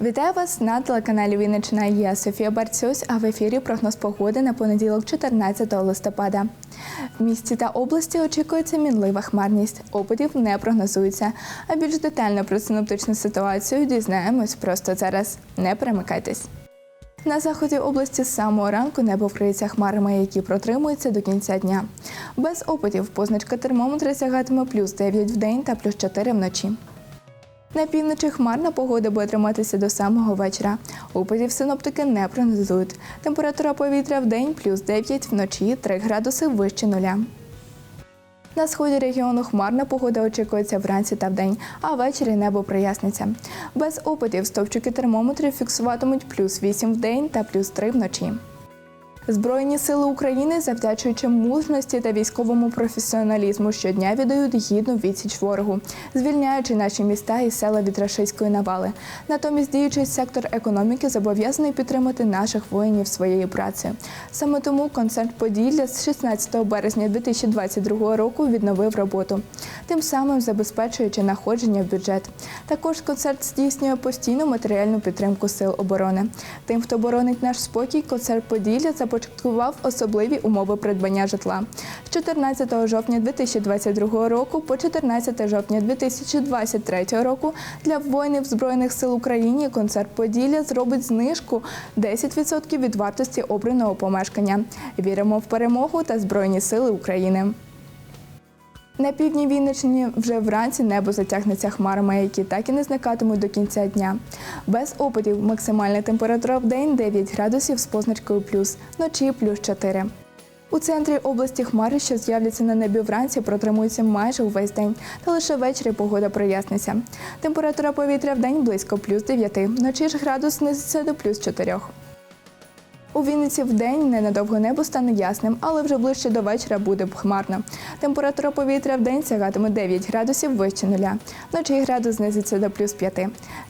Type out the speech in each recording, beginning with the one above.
Вітаю вас на телеканалі Вінниччина. Я Софія Барцюсь, а в ефірі прогноз погоди на понеділок, 14 листопада. В місті та області очікується мінлива хмарність. Опадів не прогнозується. А більш детально про синоптичну ситуацію дізнаємось просто зараз. Не перемикайтесь. На заході області з самого ранку небо вкриється хмарами, які протримуються до кінця дня. Без опадів позначка термометра сягатиме плюс 9 в день та плюс 4 вночі. На півночі хмарна погода буде триматися до самого вечора. Опадів синоптики не прогнозують. Температура повітря в день плюс 9, вночі 3 градуси вище нуля. На сході регіону хмарна погода очікується вранці та вдень, а ввечері небо проясниться. Без опадів стовпчики термометрів фіксуватимуть плюс 8 в день та плюс 3 вночі. Збройні сили України, завдячуючи мужності та військовому професіоналізму, щодня віддають гідну відсіч ворогу, звільняючи наші міста і села від рашистської навали. Натомість діючий сектор економіки зобов'язаний підтримати наших воїнів своєю працею. Саме тому концерт Поділля з 16 березня 2022 року відновив роботу, тим самим забезпечуючи находження в бюджет. Також концерт здійснює постійну матеріальну підтримку сил оборони. Тим, хто боронить наш спокій, концерт Поділля започаткував особливі умови придбання житла. З 14 жовтня 2022 року по 14 жовтня 2023 року для воїнів Збройних сил України концерт Поділля зробить знижку 10% від вартості обраного помешкання. Віримо в перемогу та Збройні сили України. На півдні Вінниччини вже вранці небо затягнеться хмарами, які так і не зникатимуть до кінця дня. Без опадів максимальна температура в день 9 градусів з позначкою плюс, вночі плюс 4. У центрі області хмари, що з'являться на небі вранці, протримуються майже увесь день, та лише ввечері погода проясниться. Температура повітря в день близько плюс 9, вночі ж градус знизиться до плюс 4. У Вінниці в день ненадовго небо стане ясним, але вже ближче до вечора буде хмарно. Температура повітря в день сягатиме 9 градусів вище нуля. Вночі градус знизиться до плюс 5.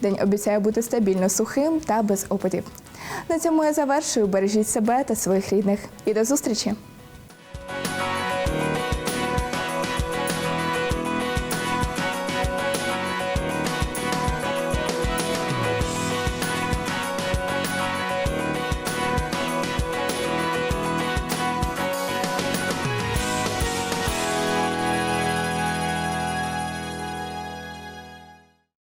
День обіцяє бути стабільно сухим та без опадів. На цьому я завершую. Бережіть себе та своїх рідних. І до зустрічі!